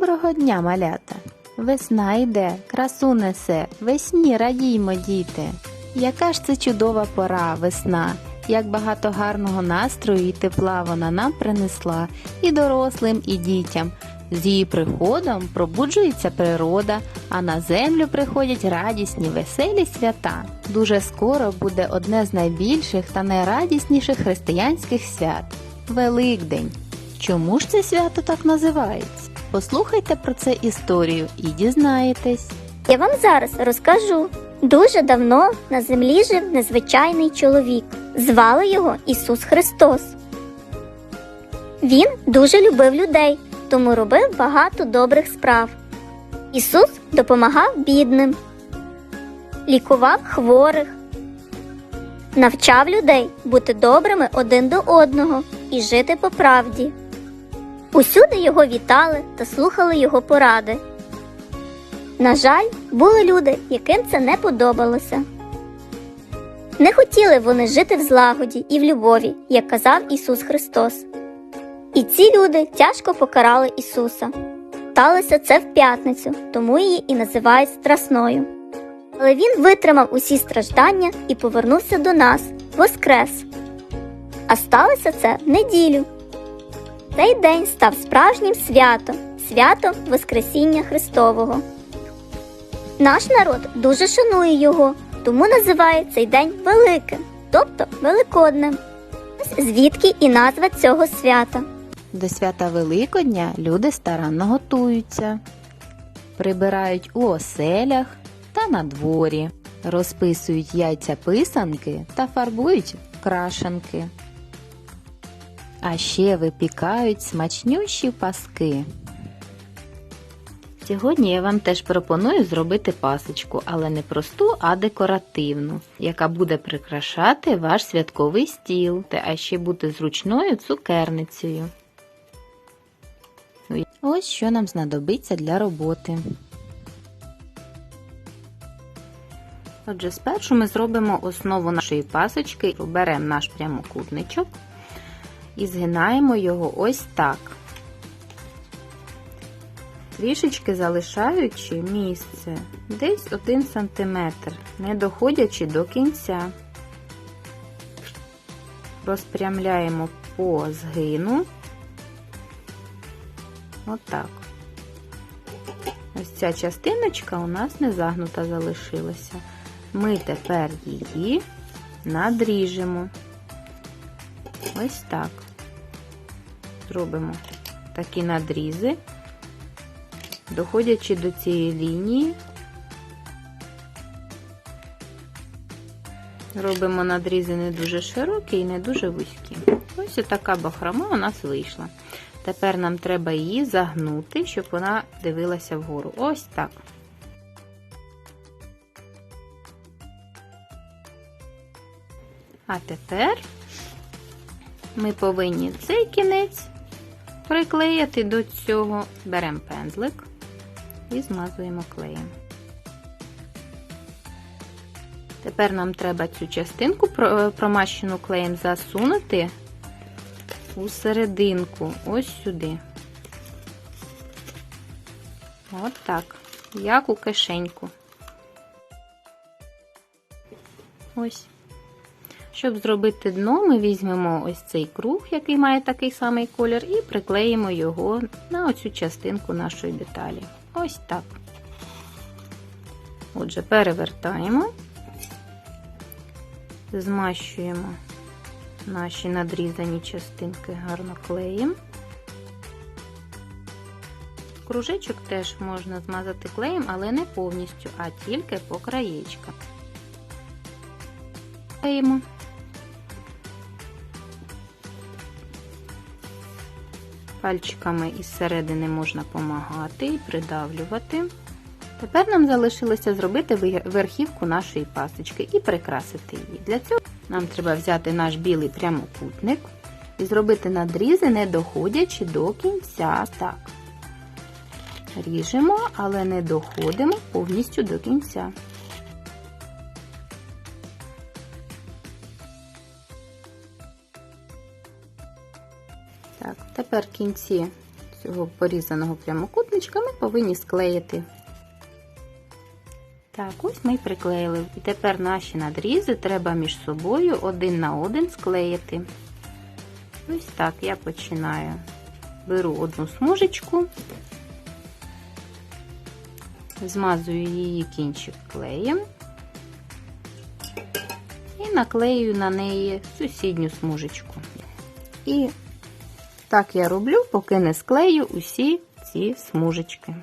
Доброго дня, малята! Весна йде, красу несе, весні радіймо, діти. Яка ж це чудова пора, весна, як багато гарного настрою і тепла вона нам принесла і дорослим, і дітям. З її приходом пробуджується природа, а на землю приходять радісні, веселі свята. Дуже скоро буде одне з найбільших та найрадісніших християнських свят Великдень. Чому ж це свято так називається? Послухайте про це історію і дізнаєтесь. Я вам зараз розкажу. Дуже давно на землі жив незвичайний чоловік. Звали його Ісус Христос. Він дуже любив людей, тому робив багато добрих справ. Ісус допомагав бідним, лікував хворих, навчав людей бути добрими один до одного і жити по правді. Усюди його вітали та слухали його поради. На жаль, були люди, яким це не подобалося. Не хотіли вони жити в злагоді і в любові, як казав Ісус Христос. І ці люди тяжко покарали Ісуса. Сталося це в п'ятницю, тому її і називають страсною. Але він витримав усі страждання і повернувся до нас, воскрес. А сталося це в неділю. Цей день став справжнім святом, святом Воскресіння Христового. Наш народ дуже шанує його, тому називає цей день Великим, тобто Великодним. Ось звідки і назва цього свята. До свята Великодня люди старанно готуються, прибирають у оселях та на дворі, розписують яйця писанки та фарбують крашенки. А ще випікають смачнющі паски. Сьогодні я вам теж пропоную зробити пасочку, але не просту, а декоративну, яка буде прикрашати ваш святковий стіл, а ще бути зручною цукерницею. Ось що нам знадобиться для роботи. Отже, спершу ми зробимо основу нашої пасочки, беремо наш прямокутничок і згинаємо його ось так трішечки залишаючи місце десь 1 см, не доходячи до кінця. Розпрямляємо по згину. Отак. Ось ця частиночка у нас не загнута залишилася. Ми тепер її надріжемо. Ось так. Зробимо такі надрізи доходячи до цієї лінії, робимо надрізи не дуже широкі і не дуже вузькі. Ось така бахрома у нас вийшла. Тепер нам треба її загнути, щоб вона дивилася вгору. Ось так. А тепер ми повинні цей кінець приклеїти до цього, беремо пензлик і змазуємо клеєм. Тепер нам треба цю частинку промащену клеєм засунути у серединку, ось сюди. От так, як у кишеньку. Ось. Щоб зробити дно, ми візьмемо ось цей круг, який має такий самий колір, і приклеїмо його на оцю частинку нашої деталі. Ось так. Отже, перевертаємо, змащуємо наші надрізані частинки гарно клеєм. Кружечок теж можна змазати клеєм, але не повністю, а тільки по краєчках. Клеїмо. Пальчиками із середини можна помагати і придавлювати. Тепер нам залишилося зробити верхівку нашої пасочки і прикрасити її. Для цього нам треба взяти наш білий прямокутник і зробити надрізи, не доходячи до кінця. Так. Ріжемо, але не доходимо повністю до кінця. Так, тепер кінці цього порізаного прямокутничка ми повинні склеїти. Так, ось ми приклеїли. І тепер наші надрізи треба між собою один на один склеїти. Ось так я починаю. Беру одну смужечку, змазую її кінчик клеєм і наклею на неї сусідню смужечку. І так я роблю, поки не склею усі ці смужечки.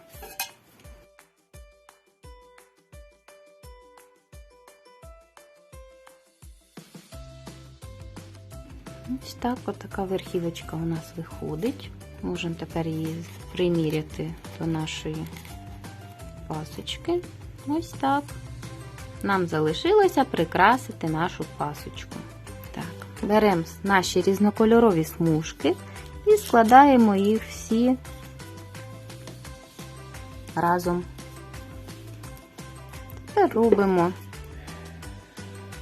Ось так отака верхівочка у нас виходить. Можемо тепер її приміряти до нашої пасочки. Ось так. Нам залишилося прикрасити нашу пасочку. Так, беремо наші різнокольорові смужки і складаємо їх всі разом. Тепер робимо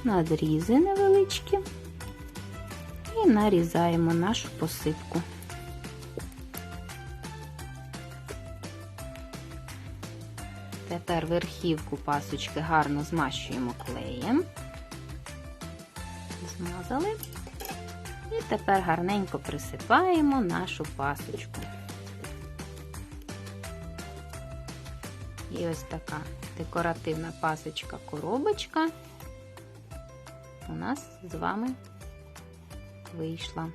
надрізи невеличкі і нарізаємо нашу посипку. Тепер верхівку пасочки гарно змащуємо клеєм. Змазали. І тепер гарненько присипаємо нашу пасочку. І ось така декоративна пасочка-коробочка у нас з вами вийшла.